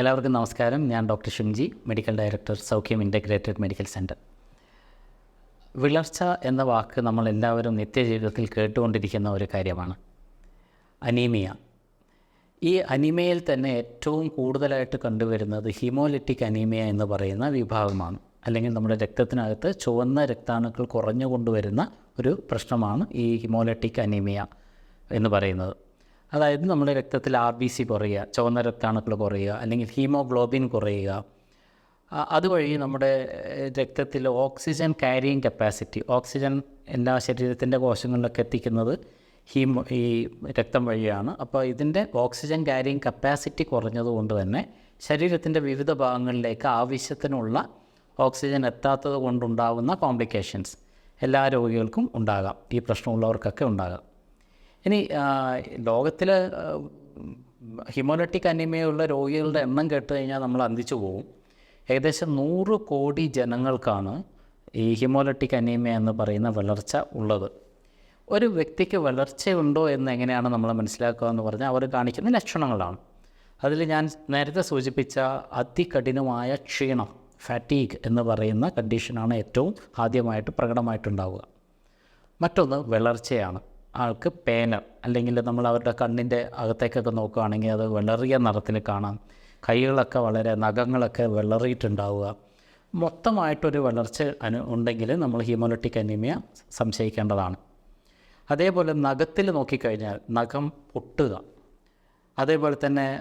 എല്ലാവർക്കും നമസ്കാരം. ഞാൻ doctor Shimji medical director Soukhyam integrated medical centre വിളർച്ച എന്ന വാക്ക് നമ്മൾ എല്ലാവരും നിത്യജീവിതത്തിൽ കേട്ടുകൊണ്ടിരിക്കുന്ന ഒരു കാര്യമാണ്. അനീമിയ. ഈ അനീമിയയിൽ തന്നെ ഏറ്റവും കൂടുതലായിട്ട് കണ്ടുവരുന്നത് ഹിമോലിറ്റിക് അനീമിയ എന്ന് പറയുന്ന വിഭാഗമാണ്. അല്ലെങ്കിൽ നമ്മുടെ രക്തത്തിനകത്ത് ചുവന്ന രക്താണുക്കൾ കുറഞ്ഞു കൊണ്ടുവരുന്ന ഒരു പ്രശ്നമാണ് ഈ ഹിമോലിറ്റിക് അനീമിയ എന്ന് പറയുന്നത്. അതായത് നമ്മുടെ രക്തത്തിൽ ആർ ബി സി കുറയുക ചുവന്ന രക്താണുക്കൾ കുറയുക അല്ലെങ്കിൽ ഹീമോഗ്ലോബിൻ കുറയുക. അതുവഴി നമ്മുടെ രക്തത്തിൽ ഓക്സിജൻ ക്യാരിയിങ് കപ്പാസിറ്റി ഓക്സിജൻ എല്ലാ ശരീരത്തിന്റെ കോശങ്ങളിലൊക്കെ എത്തിക്കുന്നത് ഹീമോ ഈ രക്തം വഴിയാണ്. അപ്പോൾ ഇതിന്റെ ഓക്സിജൻ ക്യാരിയിങ് കപ്പാസിറ്റി കുറഞ്ഞതുകൊണ്ട് തന്നെ ശരീരത്തിന്റെ വിവിധ ഭാഗങ്ങളിലേക്ക് ആവശ്യത്തിനുള്ള ഓക്സിജൻ എത്താത്തത് കൊണ്ടുണ്ടാകുന്ന കോംപ്ലിക്കേഷൻസ് എല്ലാ രോഗികൾക്കും ഉണ്ടാകാം. ഈ പ്രശ്നമുള്ളവർക്കൊക്കെ ഉണ്ടാകാം. ഇനി ലോകത്തിൽ ഹിമോലറ്റിക് അനിമയുള്ള രോഗികളുടെ എണ്ണം കേട്ട് കഴിഞ്ഞാൽ നമ്മൾ അന്തിച്ചു പോകും ഏകദേശം നൂറ് കോടി ജനങ്ങൾക്കാണ് ഈ ഹിമോലറ്റിക് അനീമിയ എന്ന് പറയുന്ന വളർച്ച ഉള്ളത്. ഒരു വ്യക്തിക്ക് വളർച്ചയുണ്ടോ എന്ന് എങ്ങനെയാണ് നമ്മൾ മനസ്സിലാക്കുക എന്ന് പറഞ്ഞാൽ അവർ കാണിക്കുന്ന ലക്ഷണങ്ങളാണ്. അതിൽ ഞാൻ നേരത്തെ സൂചിപ്പിച്ച അതികഠിനമായ ക്ഷീണം ഫാറ്റീഗ് എന്ന് പറയുന്ന കണ്ടീഷനാണ് ഏറ്റവും ആദ്യമായിട്ട് പ്രകടമായിട്ടുണ്ടാവുക. മറ്റൊന്ന് വിളർച്ചയാണ്. ആൾക്ക് പേനർ അല്ലെങ്കിൽ നമ്മൾ അവരുടെ കണ്ണിന്റെ അകത്തേക്കൊക്കെ നോക്കുകയാണെങ്കിൽ അത് വിളറിയ നിറത്തിൽ കാണാം. കൈകളൊക്കെ വളരെ നഖങ്ങളൊക്കെ വിളറിയിട്ടുണ്ടാവുക. മൊത്തമായിട്ടൊരു വളർച്ച അനു ഉണ്ടെങ്കിൽ നമ്മൾ ഹീമോലറ്റിക് അനീമിയ സംശയിക്കേണ്ടതാണ്. അതേപോലെ നഖത്തിൽ നോക്കിക്കഴിഞ്ഞാൽ നഖം പൊട്ടുക. അതേപോലെ തന്നെ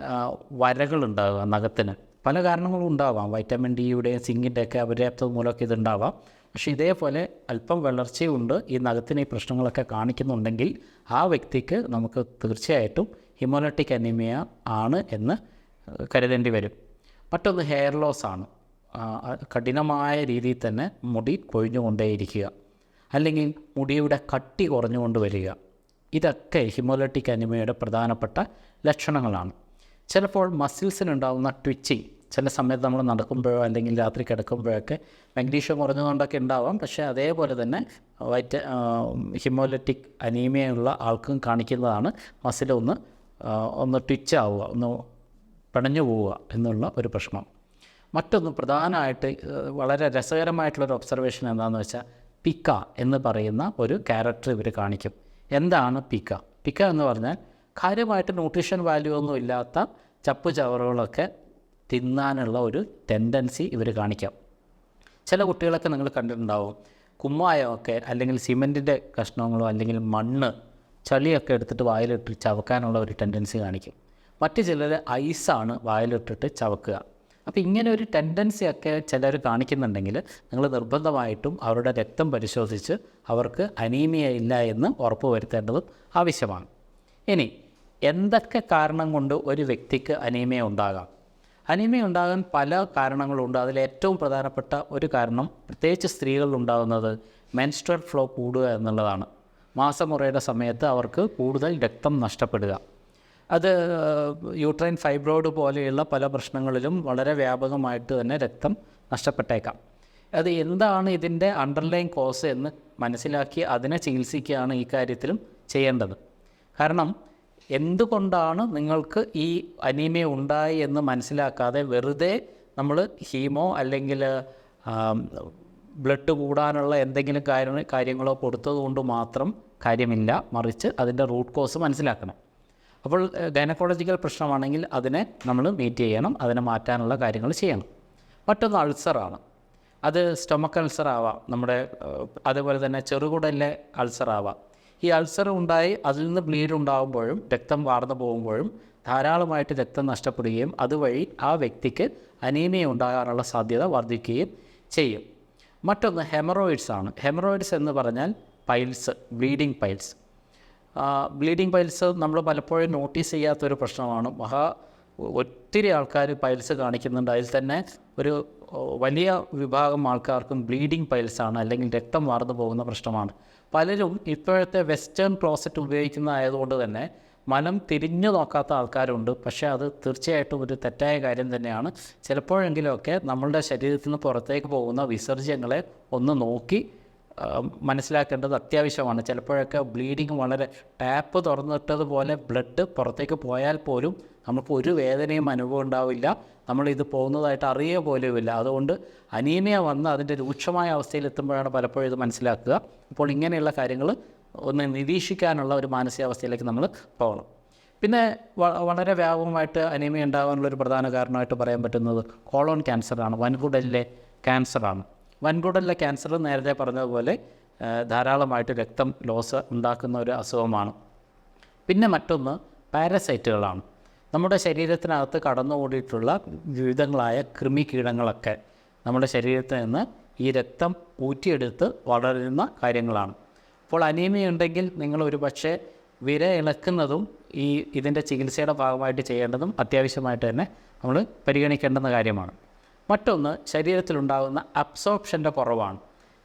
വരകളുണ്ടാവുക നഖത്തിന്. പല കാരണങ്ങളും ഉണ്ടാവാം. വൈറ്റമിൻ ഡിയുടെയും സിങ്കിന്റെയൊക്കെ അപര്യാപ്തത മൂലമൊക്കെ ഇതുണ്ടാവാം. പക്ഷേ ഇതേപോലെ അല്പം വളർച്ചയുണ്ട്. ഈ നഖത്തിന് ഈ പ്രശ്നങ്ങളൊക്കെ കാണിക്കുന്നുണ്ടെങ്കിൽ ആ വ്യക്തിക്ക് നമുക്ക് തീർച്ചയായിട്ടും ഹിമോലറ്റിക് അനീമിയ ആണ് എന്ന് കരുതേണ്ടി വരും. മറ്റൊന്ന് ഹെയർ ലോസ് ആണ്. കഠിനമായ രീതിയിൽ തന്നെ മുടി കൊഴിഞ്ഞുകൊണ്ടേയിരിക്കുക അല്ലെങ്കിൽ മുടിയുടെ കട്ടി കുറഞ്ഞുകൊണ്ട് വരിക. ഇതൊക്കെ ഹിമോലറ്റിക് അനിമയുടെ പ്രധാനപ്പെട്ട ലക്ഷണങ്ങളാണ്. ചിലപ്പോൾ മസിൽസിനുണ്ടാകുന്ന ട്വിച്ചിങ് ചില സമയത്ത് നമ്മൾ നടക്കുമ്പോഴോ അല്ലെങ്കിൽ രാത്രി കിടക്കുമ്പോഴൊക്കെ മാഗ്നീഷ്യം കുറഞ്ഞതുകൊണ്ടൊക്കെ ഉണ്ടാവാം. പക്ഷേ അതേപോലെ തന്നെ വൈറ്റ ഹിമോലറ്റിക് അനീമിയുള്ള ആൾക്കും കാണിക്കുന്നതാണ് മസിൽ ഒന്ന് ട്വിച്ച് ആവുക ഒന്ന് പിണഞ്ഞു പോവുക എന്നുള്ള ഒരു പ്രശ്നം. മറ്റൊന്ന് പ്രധാനമായിട്ട് വളരെ രസകരമായിട്ടുള്ളൊരു ഒബ്സർവേഷൻ എന്താണെന്ന് വെച്ചാൽ പിക്ക എന്ന് പറയുന്ന ഒരു ക്യാരക്ടർ ഇവർ കാണിക്കും. എന്താണ് പിക്ക? പിക്ക എന്ന് പറഞ്ഞാൽ കാര്യമായിട്ട് ന്യൂട്രീഷൻ വാല്യൂ ഒന്നും ഇല്ലാത്ത ചപ്പ് ചവറുകളൊക്കെ തിന്നാനുള്ള ഒരു ടെൻഡൻസി ഇവർ കാണിക്കാം. ചില കുട്ടികളൊക്കെ നിങ്ങൾ കണ്ടിട്ടുണ്ടാവും കുമ്മായമൊക്കെ അല്ലെങ്കിൽ സിമെന്റിന്റെ കഷ്ണങ്ങളോ അല്ലെങ്കിൽ മണ്ണ് ചളിയൊക്കെ എടുത്തിട്ട് വായിലിട്ട് ചവക്കാനുള്ള ഒരു ടെൻഡൻസി കാണിക്കും. മറ്റു ചിലർ ഐസാണ് വായിലിട്ടിട്ട് ചവക്കുക. അപ്പോൾ ഇങ്ങനെ ഒരു ടെൻഡൻസി ഒക്കെ ചിലർ കാണിക്കുന്നുണ്ടെങ്കിൽ നിങ്ങൾ നിർബന്ധമായിട്ടും അവരുടെ രക്തം പരിശോധിച്ച് അവർക്ക് അനീമിയ ഇല്ല എന്ന് ഉറപ്പ് വരുത്തേണ്ടതും ആവശ്യമാണ്. ഇനി എന്തൊക്കെ കാരണം കൊണ്ട് ഒരു വ്യക്തിക്ക് അനീമിയ ഉണ്ടാകാം? ഉണ്ടാകാൻ പല കാരണങ്ങളുണ്ട്. അതിൽ ഏറ്റവും പ്രധാനപ്പെട്ട ഒരു കാരണം പ്രത്യേകിച്ച് സ്ത്രീകളിൽ ഉണ്ടാകുന്നത് മെൻസ്ട്രൽ ഫ്ലോ കൂടുക എന്നുള്ളതാണ്. മാസമുറയുടെ സമയത്ത് അവർക്ക് കൂടുതൽ രക്തം നഷ്ടപ്പെടുക. അത് യൂട്രൈൻ ഫൈബ്രോയിഡ് പോലെയുള്ള പല പ്രശ്നങ്ങളിലും വളരെ വ്യാപകമായിട്ട് തന്നെ രക്തം നഷ്ടപ്പെട്ടേക്കാം. അത് എന്താണ് ഇതിന്റെ അണ്ടർലൈൻ കോസ് എന്ന് മനസ്സിലാക്കി അതിനെ ചികിത്സിക്കുകയാണ് ഈ കാര്യത്തിലും ചെയ്യേണ്ടത്. കാരണം എന്തുകൊണ്ടാണ് നിങ്ങൾക്ക് ഈ അനീമിയ ഉണ്ടായി എന്ന് മനസ്സിലാക്കാതെ വെറുതെ നമ്മൾ ഹീമോ അല്ലെങ്കിൽ ബ്ലഡ് കൂടാനുള്ള എന്തെങ്കിലും കാര്യ കാര്യങ്ങളോ കൊടുത്തത് കൊണ്ട് മാത്രം കാര്യമില്ല. മറിച്ച് അതിന്റെ റൂട്ട് കോസ് മനസ്സിലാക്കണം. അപ്പോൾ ഗൈനക്കോളജിക്കൽ പ്രശ്നമാണെങ്കിൽ അതിനെ നമ്മൾ മീറ്റ് ചെയ്യണം. അതിനെ മാറ്റാനുള്ള കാര്യങ്ങൾ ചെയ്യണം. മറ്റൊന്ന് അൾസറാണ്. അത് സ്റ്റൊമക്ക് അൾസർ ആവാം നമ്മുടെ അതുപോലെ തന്നെ ചെറുകുടലിലെ അൾസർ ആവാം ഈ അൾസർ ഉണ്ടായി അതിൽ നിന്ന് ബ്ലീഡ് ഉണ്ടാകുമ്പോഴും രക്തം വാർന്നു പോകുമ്പോഴും ധാരാളമായിട്ട് രക്തം നഷ്ടപ്പെടുകയും അതുവഴി ആ വ്യക്തിക്ക് അനീമിയ ഉണ്ടാകാനുള്ള സാധ്യത വർദ്ധിക്കുകയും ചെയ്യും. മറ്റൊന്ന് ഹെമറോയിഡ്സ് ആണ്. ഹെമറോയിഡ്സ് എന്ന് പറഞ്ഞാൽ piles bleeding piles bleeding piles നമ്മൾ പലപ്പോഴും നോട്ടീസ് ചെയ്യാത്തൊരു പ്രശ്നമാണ്. മഹാ ഒത്തിരി ആൾക്കാർ പൈൽസ് കാണിക്കുന്നുണ്ട്. അതിൽ തന്നെ ഒരു വലിയ വിഭാഗം ആൾക്കാർക്കും ബ്ലീഡിങ് പൈൽസാണ് അല്ലെങ്കിൽ രക്തം വാർന്നു പോകുന്ന പ്രശ്നമാണ്. പലരും ഇപ്പോഴത്തെ വെസ്റ്റേൺ ക്ലോസറ്റ് ഉപയോഗിക്കുന്നതായതുകൊണ്ട് തന്നെ മനം തിരിഞ്ഞു നോക്കാത്ത ആൾക്കാരുണ്ട്. പക്ഷേ അത് തീർച്ചയായിട്ടും ഒരു തെറ്റായ കാര്യം തന്നെയാണ്. ചിലപ്പോഴെങ്കിലുമൊക്കെ നമ്മളുടെ ശരീരത്തിൽ നിന്ന് പുറത്തേക്ക് പോകുന്ന വിസർജ്യങ്ങളെ ഒന്ന് നോക്കി മനസ്സിലാക്കേണ്ടത് അത്യാവശ്യമാണ്. ചിലപ്പോഴൊക്കെ ബ്ലീഡിങ് വളരെ ടാപ്പ് തുറന്നിട്ടതുപോലെ ബ്ലഡ് പുറത്തേക്ക് പോയാൽ പോലും നമുക്ക് ഒരു വേദനയും അനുഭവം ഉണ്ടാവില്ല. നമ്മളിത് പോകുന്നതായിട്ട് അറിയുക പോലുമില്ല. അതുകൊണ്ട് അനീമിയ വന്ന് അതിന്റെ രൂക്ഷമായ അവസ്ഥയിൽ എത്തുമ്പോഴാണ് പലപ്പോഴും ഇത് മനസ്സിലാക്കുക. അപ്പോൾ ഇങ്ങനെയുള്ള കാര്യങ്ങൾ ഒന്ന് നിരീക്ഷിക്കാനുള്ള ഒരു മാനസികാവസ്ഥയിലേക്ക് നമ്മൾ പോകണം. പിന്നെ വളരെ വ്യാപകമായിട്ട് അനീമിയ ഉണ്ടാകാനുള്ള ഒരു പ്രധാന കാരണമായിട്ട് പറയാൻ പറ്റുന്നത് കോളോൺ ക്യാൻസറാണ്. വൻകുടലിലെ ക്യാൻസറാണ്. വൻകുടലിലെ ക്യാൻസർ നേരത്തെ പറഞ്ഞതുപോലെ ധാരാളമായിട്ട് രക്തം ലോസ് ഉണ്ടാക്കുന്ന ഒരു അസുഖമാണ്. പിന്നെ മറ്റൊന്ന് പാരസൈറ്റുകളാണ്. നമ്മുടെ ശരീരത്തിനകത്ത് കടന്നു കൂടിയിട്ടുള്ള വിവിധങ്ങളായ കൃമികീടങ്ങളൊക്കെ നമ്മുടെ ശരീരത്തിൽ നിന്ന് ഈ രക്തം ഊറ്റിയെടുത്ത് വളരുന്ന കാര്യങ്ങളാണ്. അപ്പോൾ അനീമിയ ഉണ്ടെങ്കിൽ നിങ്ങൾ ഒരു പക്ഷേ വിര ഇളക്കുന്നതും ഈ ഇതിന്റെ ചികിത്സയുടെ ഭാഗമായിട്ട് ചെയ്യേണ്ടതും അത്യാവശ്യമായിട്ട് തന്നെ നമ്മൾ പരിഗണിക്കേണ്ടുന്ന കാര്യമാണ്. മറ്റൊന്ന് ശരീരത്തിലുണ്ടാകുന്ന അബ്സോർപ്ഷന്റെ കുറവാണ്.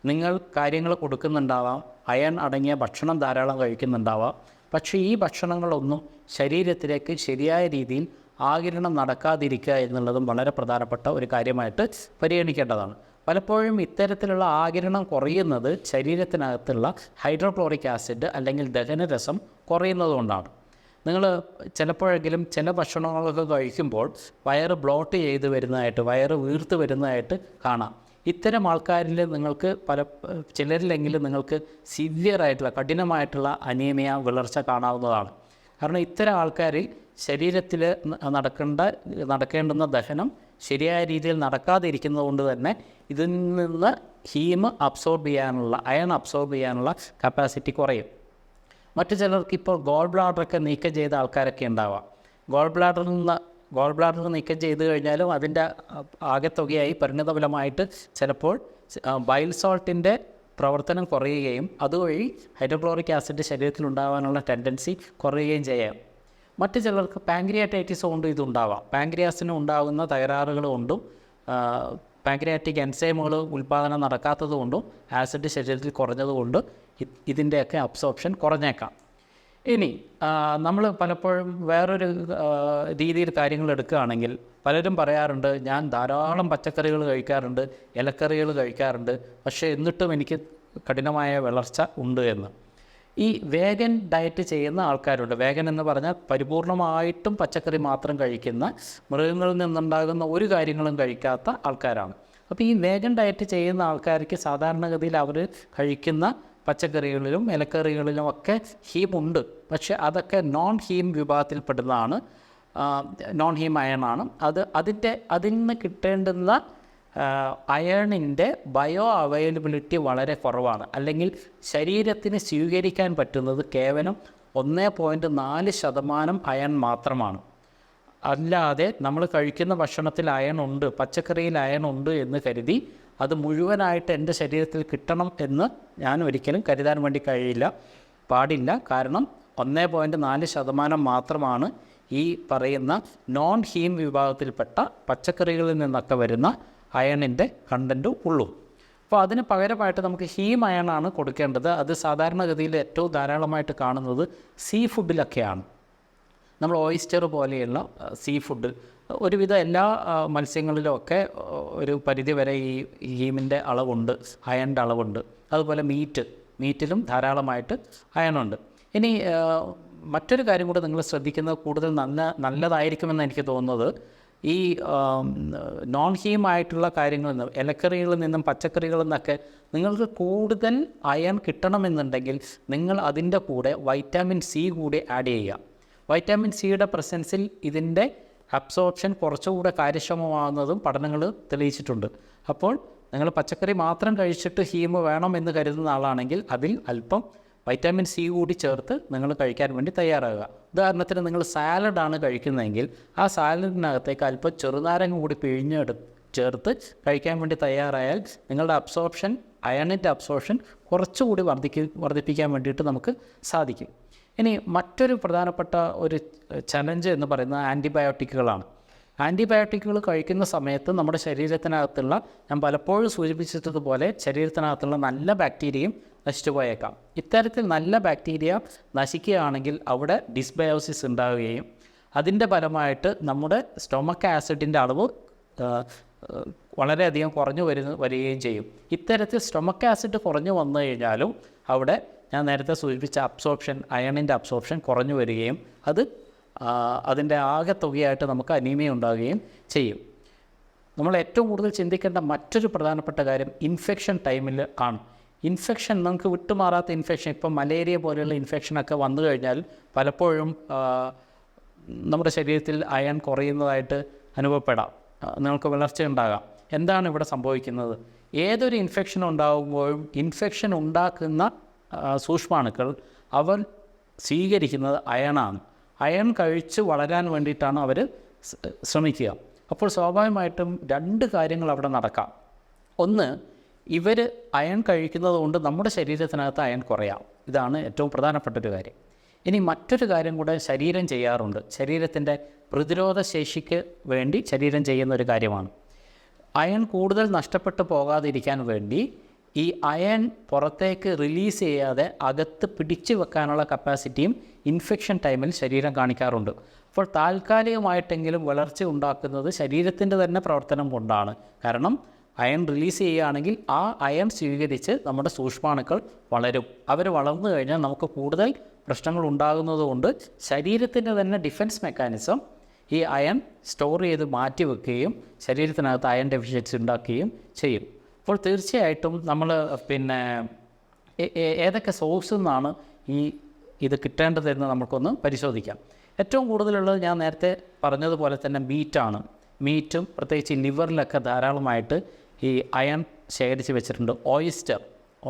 നിങ്ങൾ കാര്യങ്ങൾ കൊടുക്കുന്നുണ്ടാവാം അയൺ അടങ്ങിയ ഭക്ഷണം ധാരാളം കഴിക്കുന്നുണ്ടാവാം പക്ഷേ ഈ ഭക്ഷണങ്ങളൊന്നും ശരീരത്തിലേക്ക് ശരിയായ രീതിയിൽ ആകിരണം നടക്കാതിരിക്കുക എന്നുള്ളതും വളരെ പ്രധാനപ്പെട്ട ഒരു കാര്യമായിട്ട് പരിഗണിക്കേണ്ടതാണ്. പലപ്പോഴും ഇത്തരത്തിലുള്ള ആകിരണം കുറയുന്നത് ശരീരത്തിനകത്തുള്ള ഹൈഡ്രോക്ലോറിക് ആസിഡ് അല്ലെങ്കിൽ ദഹനരസം കുറയുന്നതുകൊണ്ടാണ്. നിങ്ങൾ ചിലപ്പോഴെങ്കിലും ചില ഭക്ഷണങ്ങളൊക്കെ കഴിക്കുമ്പോൾ വയറ് ബ്ലോട്ട് ചെയ്ത് വരുന്നതായിട്ട് വയറ് വീർത്ത് വരുന്നതായിട്ട് കാണാം. ഇത്തരം ആൾക്കാരിൽ നിങ്ങൾക്ക് പല ചിലരിലെങ്കിലും നിങ്ങൾക്ക് സിവിയറായിട്ടുള്ള കഠിനമായിട്ടുള്ള അനീമിയ വിളർച്ച കാണാവുന്നതാണ്. കാരണം ഇത്തരം ആൾക്കാരിൽ ശരീരത്തിൽ നടക്കേണ്ട നടക്കേണ്ടുന്ന ദഹനം ശരിയായ രീതിയിൽ നടക്കാതിരിക്കുന്നത് കൊണ്ട് തന്നെ ഇതിൽ നിന്ന് ഹീം അബ്സോർബ് ചെയ്യാനുള്ള അയൺ അബ്സോർബ് ചെയ്യാനുള്ള കപ്പാസിറ്റി കുറയും. മറ്റു ചിലർക്ക് ഇപ്പോൾ ഗോൾ ബ്ലാഡറൊക്കെ നീക്കം ചെയ്ത ആൾക്കാരൊക്കെ ഉണ്ടാവാം. ഗോൾ ബ്ലാഡറിൽ നിന്ന് ഗോൾ ബ്ലാഡർ നീക്കം ചെയ്ത് കഴിഞ്ഞാലും അതിന്റെ ആകെത്തുകയായി പരിണിതഫലമായിട്ട് ചിലപ്പോൾ ബൈൽ സോൾട്ടിന്റെ പ്രവർത്തനം കുറയുകയും അതുവഴി ഹൈഡ്രോക്ലോറിക് ആസിഡ് ശരീരത്തിൽ ഉണ്ടാകാനുള്ള ടെൻഡൻസി കുറയുകയും ചെയ്യാം. മറ്റു ചിലർക്ക് പാങ്ക്രിയാറ്റൈറ്റിസ് കൊണ്ട് ഇതുണ്ടാവാം. പാങ്ക്രിയാസിന് ഉണ്ടാകുന്ന തകരാറുകൾ കൊണ്ടും പാങ്ക്രിയാറ്റിക് എൻസൈമുകൾ ഉൽപ്പാദനം നടക്കാത്തത് കൊണ്ടും ആസിഡ് ശരീരത്തിൽ കുറഞ്ഞതുകൊണ്ട് ഇതിന്റെയൊക്കെ അബ്സോർപ്ഷൻ കുറഞ്ഞേക്കാം. ഇനി നമ്മൾ പലപ്പോഴും വേറൊരു രീതിയിൽ കാര്യങ്ങൾ എടുക്കുകയാണെങ്കിൽ പലരും പറയാറുണ്ട് ഞാൻ ധാരാളം പച്ചക്കറികൾ കഴിക്കാറുണ്ട് ഇലക്കറികൾ കഴിക്കാറുണ്ട് പക്ഷേ എന്നിട്ടും എനിക്ക് കഠിനമായ വളർച്ച ഉണ്ട് എന്ന്. ഈ വേഗൻ ഡയറ്റ് ചെയ്യുന്ന ആൾക്കാരുണ്ട്. വേഗൻ എന്ന് പറഞ്ഞാൽ പരിപൂർണമായിട്ടും പച്ചക്കറി മാത്രം കഴിക്കുന്ന മൃഗങ്ങളിൽ നിന്നുണ്ടാകുന്ന ഒരു കാര്യങ്ങളും കഴിക്കാത്ത ആൾക്കാരാണ്. അപ്പോൾ ഈ വേഗൻ ഡയറ്റ് ചെയ്യുന്ന ആൾക്കാർക്ക് സാധാരണഗതിയിൽ അവർ കഴിക്കുന്ന പച്ചക്കറികളിലും ഇലക്കറികളിലും ഒക്കെ ഹീം ഉണ്ട്. പക്ഷേ അതൊക്കെ നോൺ ഹീം വിഭാഗത്തിൽപ്പെടുന്നതാണ്. നോൺ ഹീം അയണാണ് അത് അതിന്റെ അതിൽ നിന്ന് കിട്ടേണ്ടുന്ന അയണിന്റെ ബയോ അവൈലബിലിറ്റി വളരെ കുറവാണ്. അല്ലെങ്കിൽ ശരീരത്തിന് സ്വീകരിക്കാൻ പറ്റുന്നത് കേവലം ഒന്ന് പോയിന്റ് നാല് ശതമാനം അയൺ മാത്രമാണ്. അല്ലാതെ നമ്മൾ കഴിക്കുന്ന ഭക്ഷണത്തിൽ അയൺ ഉണ്ട് പച്ചക്കറിയിൽ അയൺ ഉണ്ട് എന്ന് കരുതി അത് മുഴുവനായിട്ട് എന്റെ ശരീരത്തിൽ കിട്ടണം എന്ന് ഞാൻ ഒരിക്കലും കരുതാൻ വേണ്ടി കഴിയില്ല പാടില്ല. കാരണം ഒന്നേ പോയിന്റ് നാല് ശതമാനം മാത്രമാണ് ഈ പറയുന്ന നോൺ ഹീം വിഭാഗത്തിൽപ്പെട്ട പച്ചക്കറികളിൽ നിന്നൊക്കെ വരുന്ന അയണിന്റെ കണ്ടന്റ് ഉള്ളൂ. അപ്പോൾ അതിന് പകരമായിട്ട് നമുക്ക് ഹീം അയണാണ് കൊടുക്കേണ്ടത്. അത് സാധാരണഗതിയിൽ ഏറ്റവും ധാരാളമായിട്ട് കാണുന്നത് സീ ഫുഡിലൊക്കെയാണ് നമ്മൾ ഓയിസ്റ്റർ പോലെയുള്ള സീ ഫുഡ് ഒരുവിധം എല്ലാ മത്സ്യങ്ങളിലുമൊക്കെ ഒരു പരിധി വരെ ഈ ഹീമിന്റെ അളവുണ്ട് അയണിന്റെ അളവുണ്ട്. അതുപോലെ മീറ്റ് മീറ്റിലും ധാരാളമായിട്ട് അയണുണ്ട് ഇനി മറ്റൊരു കാര്യം കൂടെ നിങ്ങൾ ശ്രദ്ധിക്കുന്നത് കൂടുതൽ നല്ല നല്ലതായിരിക്കുമെന്ന് എനിക്ക് തോന്നുന്നത് ഈ നോൺ ഹീമായിട്ടുള്ള കാര്യങ്ങളിൽ നിന്നും ഇലക്കറികളിൽ നിന്നും പച്ചക്കറികളിൽ നിന്നൊക്കെ നിങ്ങൾക്ക് കൂടുതൽ അയൺ കിട്ടണമെന്നുണ്ടെങ്കിൽ നിങ്ങൾ അതിന്റെ കൂടെ വൈറ്റാമിൻ സി കൂടി ആഡ് ചെയ്യുക. വൈറ്റാമിൻ സിയുടെ പ്രസൻസിൽ ഇതിന്റെ അബ്സോർപ്ഷൻ കുറച്ചുകൂടെ കാര്യക്ഷമമാകുന്നതും പഠനങ്ങൾ തെളിയിച്ചിട്ടുണ്ട്. അപ്പോൾ നിങ്ങൾ പച്ചക്കറി മാത്രം കഴിച്ചിട്ട് ഹീമ് വേണം എന്ന് കരുതുന്ന ആളാണെങ്കിൽ അതിൽ അല്പം വൈറ്റാമിൻ സി കൂടി ചേർത്ത് നിങ്ങൾ കഴിക്കാൻ വേണ്ടി തയ്യാറാകുക. ഉദാഹരണത്തിന് നിങ്ങൾ സാലഡാണ് കഴിക്കുന്നതെങ്കിൽ ആ സാലഡിനകത്തേക്ക് അല്പം ചെറുനാരങ്ങ കൂടി പിഴിഞ്ഞെടു ചേർത്ത് കഴിക്കാൻ വേണ്ടി തയ്യാറായാൽ നിങ്ങളുടെ അബ്സോർപ്ഷൻ അയണിന്റെ അബ്സോർപ്ഷൻ കുറച്ചുകൂടി വർദ്ധിക്ക വർദ്ധിപ്പിക്കാൻ വേണ്ടിയിട്ട് നമുക്ക് സാധിക്കും. ഇനി മറ്റൊരു പ്രധാനപ്പെട്ട ഒരു ചലഞ്ച് എന്ന് പറയുന്നത് ആന്റിബയോട്ടിക്കുകളാണ് ആന്റിബയോട്ടിക്കുകൾ കഴിക്കുന്ന സമയത്ത് നമ്മുടെ ശരീരത്തിനകത്തുള്ള ഞാൻ പലപ്പോഴും സൂചിപ്പിച്ചതുപോലെ ശരീരത്തിനകത്തുള്ള നല്ല ബാക്ടീരിയയും നശിച്ചു പോയേക്കാം ഇത്തരത്തിൽ നല്ല ബാക്ടീരിയ നശിക്കുകയാണെങ്കിൽ അവിടെ ഡിസ്ബയോസിസ് ഉണ്ടാവുകയും അതിന്റെ ഫലമായിട്ട് നമ്മുടെ സ്റ്റൊമക്ക് ആസിഡിന്റെ അളവ് വളരെയധികം കുറഞ്ഞു വരുന്ന വരികയും ചെയ്യും. ഇത്തരത്തിൽ സ്റ്റൊമക്ക് ആസിഡ് കുറഞ്ഞു വന്നു കഴിഞ്ഞാലും അവിടെ ഞാൻ നേരത്തെ സൂചിപ്പിച്ച അബ്സോർപ്ഷൻ അയണിന്റെ അബ്സോർപ്ഷൻ കുറഞ്ഞു വരികയും അത് അതിന്റെ ആകെ തുകയായിട്ട് നമുക്ക് അനീമിയ ഉണ്ടാകുകയും ചെയ്യും. നമ്മൾ ഏറ്റവും കൂടുതൽ ചിന്തിക്കേണ്ട മറ്റൊരു പ്രധാനപ്പെട്ട കാര്യം ഇൻഫെക്ഷൻ ടൈമിൽ ആണ്. ഇൻഫെക്ഷൻ നമുക്ക് വിട്ടുമാറാത്ത ഇൻഫെക്ഷൻ ഇപ്പം മലേറിയ പോലെയുള്ള ഇൻഫെക്ഷനൊക്കെ വന്നു കഴിഞ്ഞാൽ പലപ്പോഴും നമ്മുടെ ശരീരത്തിൽ അയൺ കുറയുന്നതായിട്ട് അനുഭവപ്പെടാം. നിങ്ങൾക്ക് വളർച്ച ഉണ്ടാകാം. എന്താണ് ഇവിടെ സംഭവിക്കുന്നത്? ഏതൊരു ഇൻഫെക്ഷൻ ഉണ്ടാകുമ്പോഴും ഇൻഫെക്ഷൻ ഉണ്ടാക്കുന്ന സൂക്ഷ്മാണുക്കൾ. അവർ സ്വീകരിക്കുന്നത് അയണാണ്. അയൺ കഴിച്ച് വളരാൻ വേണ്ടിയിട്ടാണ് അവർ ശ്രമിക്കുക. അപ്പോൾ സ്വാഭാവികമായിട്ടും രണ്ട് കാര്യങ്ങൾ അവിടെ നടക്കാം. ഒന്ന് ഇവർ അയൺ കഴിക്കുന്നത് കൊണ്ട് നമ്മുടെ ശരീരത്തിനകത്ത് അയൺ കുറയാം. ഇതാണ് ഏറ്റവും പ്രധാനപ്പെട്ട ഒരു കാര്യം. ഇനി മറ്റൊരു കാര്യം കൂടെ ശരീരം ചെയ്യാറുണ്ട്. ശരീരത്തിന്റെ പ്രതിരോധ ശേഷിക്ക് വേണ്ടി ശരീരം ചെയ്യുന്ന ഒരു കാര്യമാണ്. അയൺ കൂടുതൽ നഷ്ടപ്പെട്ടു പോകാതിരിക്കാൻ വേണ്ടി ഈ അയൺ പുറത്തേക്ക് റിലീസ് ചെയ്യാതെ അകത്ത് പിടിച്ചു വെക്കാനുള്ള കപ്പാസിറ്റിയും ഇൻഫെക്ഷൻ ടൈമിൽ ശരീരം കാണിക്കാറുണ്ട്. അപ്പോൾ താൽക്കാലികമായിട്ടെങ്കിലും വളർച്ച ഉണ്ടാക്കുന്നത് ശരീരത്തിന്റെ തന്നെ പ്രവർത്തനം കൊണ്ടാണ്. കാരണം അയൺ റിലീസ് ചെയ്യുകയാണെങ്കിൽ ആ അയൺ സ്വീകരിച്ച് നമ്മുടെ സൂക്ഷ്മാണുക്കൾ വളരും. അവർ വളർന്നു കഴിഞ്ഞാൽ നമുക്ക് കൂടുതൽ പ്രശ്നങ്ങൾ ഉണ്ടാകുന്നതുകൊണ്ട് ശരീരത്തിന്റെ തന്നെ ഡിഫൻസ് മെക്കാനിസം ഈ അയൺ സ്റ്റോർ ചെയ്ത് മാറ്റി വെക്കുകയും ശരീരത്തിനകത്ത് അയൺ ഡെഫിഷ്യൻസി ഉണ്ടാക്കുകയും ചെയ്യും. അപ്പോൾ തീർച്ചയായിട്ടും നമ്മൾ പിന്നെ ഏതൊക്കെ സോഴ്സിൽ നിന്നാണ് ഈ ഇത് കിട്ടേണ്ടതെന്ന് നമുക്കൊന്ന് പരിശോധിക്കാം. ഏറ്റവും കൂടുതലുള്ളത് ഞാൻ നേരത്തെ പറഞ്ഞതുപോലെ തന്നെ മീറ്റാണ് മീറ്റും പ്രത്യേകിച്ച് ലിവറിലൊക്കെ ധാരാളമായിട്ട് ഈ അയൺ ശേഖരിച്ച് വെച്ചിട്ടുണ്ട്. ഓയിസ്റ്റർ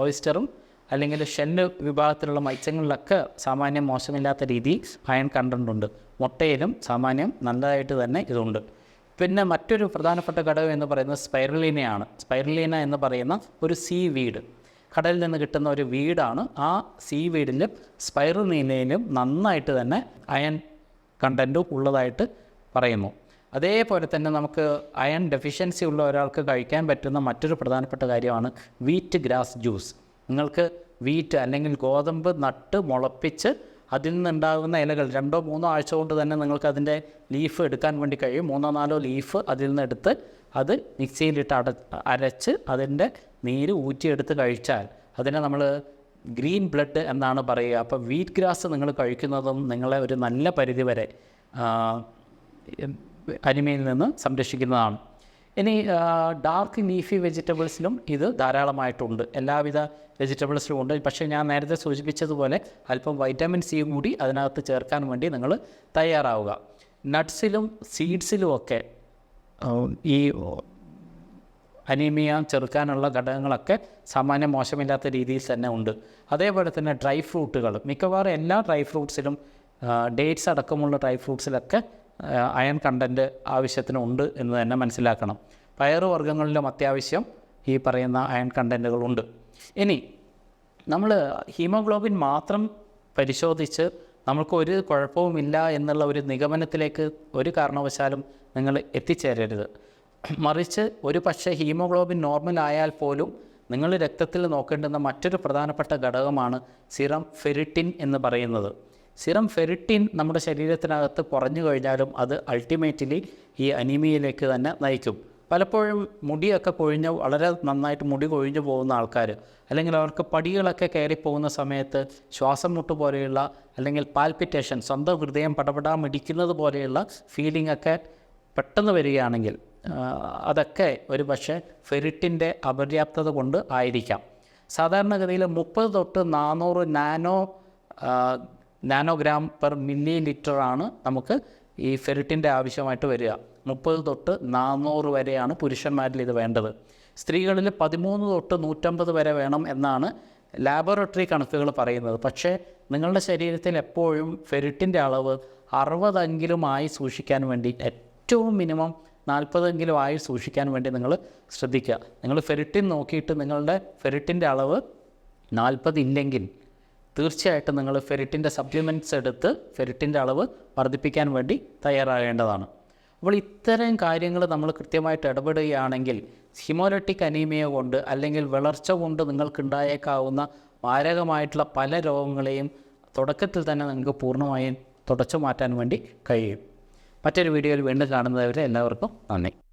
ഓയിസ്റ്ററും അല്ലെങ്കിൽ ഷെല്ല് വിഭാഗത്തിലുള്ള മത്സ്യങ്ങളിലൊക്കെ സാമാന്യം മോശമില്ലാത്ത രീതിയിൽ അയൺ കണ്ടന്റ് ഉണ്ട് മുട്ടയിലും സാമാന്യം നല്ലതായിട്ട് തന്നെ ഇതുണ്ട്. പിന്നെ മറ്റൊരു പ്രധാനപ്പെട്ട ഘടകം എന്ന് പറയുന്നത് സ്പൈറലീനയാണ്. സ്പൈറലീന എന്ന് പറയുന്ന ഒരു സീ വീഡ് കടലിൽ നിന്ന് കിട്ടുന്ന ഒരു വീടാണ്. ആ സീ വീഡിലും സ്പൈറലീനയിലും നന്നായിട്ട് തന്നെ അയൺ കണ്ടന്റും ഉള്ളതായിട്ട് പറയുന്നു. അതേപോലെ തന്നെ നമുക്ക് അയൺ ഡെഫിഷ്യൻസി ഉള്ള ഒരാൾക്ക് കഴിക്കാൻ പറ്റുന്ന മറ്റൊരു പ്രധാനപ്പെട്ട കാര്യമാണ് വീറ്റ് ഗ്രാസ് ജ്യൂസ് നിങ്ങൾക്ക് വീറ്റ് അല്ലെങ്കിൽ ഗോതമ്പ് നട്ട് മുളപ്പിച്ച് അതിൽ നിന്നുണ്ടാകുന്ന ഇലകൾ രണ്ടോ മൂന്നോ ആഴ്ച കൊണ്ട് തന്നെ നിങ്ങൾക്ക് അതിന്റെ ലീഫ് എടുക്കാൻ വേണ്ടി കഴിയും. മൂന്നോ നാലോ ലീഫ് അതിൽ നിന്ന് എടുത്ത് അത് മിക്സിയിലിട്ട് അട അരച്ച് അതിന്റെ നീര് ഊറ്റിയെടുത്ത് കഴിച്ചാൽ അതിനെ നമ്മൾ ഗ്രീൻ ബ്ലഡ് എന്നാണ് പറയുക. അപ്പോൾ വീറ്റ് ഗ്രാസ് നിങ്ങൾ കഴിക്കുന്നതും നിങ്ങളെ ഒരു നല്ല പരിധി വരെ ആ, അനിമയിൽ നിന്ന് സംരക്ഷിക്കുന്നതാണ്. ഇനി ഡാർക്ക് ലീഫി വെജിറ്റബിൾസിലും ഇത് ധാരാളമായിട്ടുണ്ട്. എല്ലാവിധ വെജിറ്റബിൾസിലും ഉണ്ട്. പക്ഷേ ഞാൻ നേരത്തെ സൂചിപ്പിച്ചതുപോലെ അല്പം വൈറ്റമിൻ സി കൂടി അതിനകത്ത് ചേർക്കാൻ വേണ്ടി നിങ്ങൾ തയ്യാറാവുക. നട്ട്സിലും സീഡ്സിലും ഒക്കെ ഈ അനീമിയ ചെറുക്കാനുള്ള ഘടകങ്ങളൊക്കെ സാമാന്യം മോശമില്ലാത്ത രീതിയിൽ തന്നെ ഉണ്ട്. അതേപോലെ തന്നെ ഡ്രൈ ഫ്രൂട്ടുകൾ മിക്കവാറും എല്ലാ ഡ്രൈ ഫ്രൂട്ട്സിലും ഡേറ്റ്സ് അടക്കമുള്ള ഡ്രൈ ഫ്രൂട്ട്സിലൊക്കെ അയൺ കണ്ടന്റ് ആവശ്യത്തിനുണ്ട് എന്ന് തന്നെ മനസ്സിലാക്കണം. പയറുവർഗങ്ങളിലും അത്യാവശ്യം ഈ പറയുന്ന അയൺ കണ്ടന്റുകളുണ്ട് ഇനി നമ്മൾ ഹീമോഗ്ലോബിൻ മാത്രം പരിശോധിച്ച് നമുക്ക് ഒരു കുഴപ്പവുമില്ല എന്നുള്ള ഒരു നിഗമനത്തിലേക്ക് ഒരു കാരണവശാലും നിങ്ങൾ എത്തിച്ചേരരുത്. മറിച്ച് ഒരു പക്ഷേ ഹീമോഗ്ലോബിൻ നോർമൽ ആയാൽ പോലും നിങ്ങൾ രക്തത്തിൽ നോക്കേണ്ടുന്ന മറ്റൊരു പ്രധാനപ്പെട്ട ഘടകമാണ് സിറം ഫെരിറ്റിൻ എന്ന് പറയുന്നത്. സിറം ഫെറിട്ടിൻ നമ്മുടെ ശരീരത്തിനകത്ത് കുറഞ്ഞു കഴിഞ്ഞാലും അത് അൾട്ടിമേറ്റ്ലി ഈ അനീമിയയിലേക്ക് തന്നെ നയിക്കും. പലപ്പോഴും മുടിയൊക്കെ കൊഴിഞ്ഞ് വളരെ നന്നായിട്ട് മുടി കൊഴിഞ്ഞു പോകുന്ന ആൾക്കാർ അല്ലെങ്കിൽ അവർക്ക് പടികളൊക്കെ കയറി പോകുന്ന സമയത്ത് ശ്വാസം മുട്ട് പോലെയുള്ള അല്ലെങ്കിൽ പാൽപിറ്റേഷൻ സ്വന്തം ഹൃദയം പടപടാ മിടിക്കുന്നത് പോലെയുള്ള ഫീലിംഗ് ഒക്കെ പെട്ടെന്ന് വരികയാണെങ്കിൽ അതൊക്കെ ഒരു പക്ഷേ ഫെറിറ്റിന്റെ അപര്യാപ്തത കൊണ്ട് ആയിരിക്കാം. സാധാരണഗതിയിൽ മുപ്പത് തൊട്ട് നാനൂറ് നാനോ നാനോഗ്രാം പെർ മില്ലി ആണ് നമുക്ക് ഈ ഫെറിറ്റിന്റെ ആവശ്യമായിട്ട് വരിക. മുപ്പത് തൊട്ട് നാനൂറ് വരെയാണ് പുരുഷന്മാരിൽ ഇത് വേണ്ടത്. സ്ത്രീകളിൽ പതിമൂന്ന് തൊട്ട് നൂറ്റമ്പത് വരെ വേണം എന്നാണ് ലാബോറട്ടറി കണക്കുകൾ പറയുന്നത്. പക്ഷേ നിങ്ങളുടെ ശരീരത്തിൽ എപ്പോഴും ഫെറിറ്റിന്റെ അളവ് അറുപതെങ്കിലും ആയി സൂക്ഷിക്കാൻ വേണ്ടി ഏറ്റവും മിനിമം നാൽപ്പതെങ്കിലും ആയി സൂക്ഷിക്കാൻ വേണ്ടി നിങ്ങൾ ശ്രദ്ധിക്കുക. നിങ്ങൾ ഫെറിറ്റിൻ നോക്കിയിട്ട് നിങ്ങളുടെ ഫെറിറ്റിന്റെ അളവ് നാൽപ്പത് ഇല്ലെങ്കിൽ തീർച്ചയായിട്ടും നിങ്ങൾ ഫെറിറ്റിന്റെ സപ്ലിമെന്റ്സ് എടുത്ത് ഫെറിറ്റിന്റെ അളവ് വർദ്ധിപ്പിക്കാൻ വേണ്ടി തയ്യാറാകേണ്ടതാണ്. അപ്പോൾ ഇത്തരം കാര്യങ്ങൾ നമ്മൾ കൃത്യമായിട്ട് ഇടപെടുകയാണെങ്കിൽ ഹിമോലറ്റിക് അനീമിയ കൊണ്ട് അല്ലെങ്കിൽ വളർച്ച കൊണ്ട് നിങ്ങൾക്കുണ്ടായേക്കാവുന്ന മാരകമായിട്ടുള്ള പല രോഗങ്ങളെയും തുടക്കത്തിൽ തന്നെ നിങ്ങൾക്ക് പൂർണമായും തുടച്ചു മാറ്റാൻ വേണ്ടി കഴിയും. മറ്റൊരു വീഡിയോയിൽ വീണ്ടും കാണുന്നവരെ എല്ലാവർക്കും നന്ദി.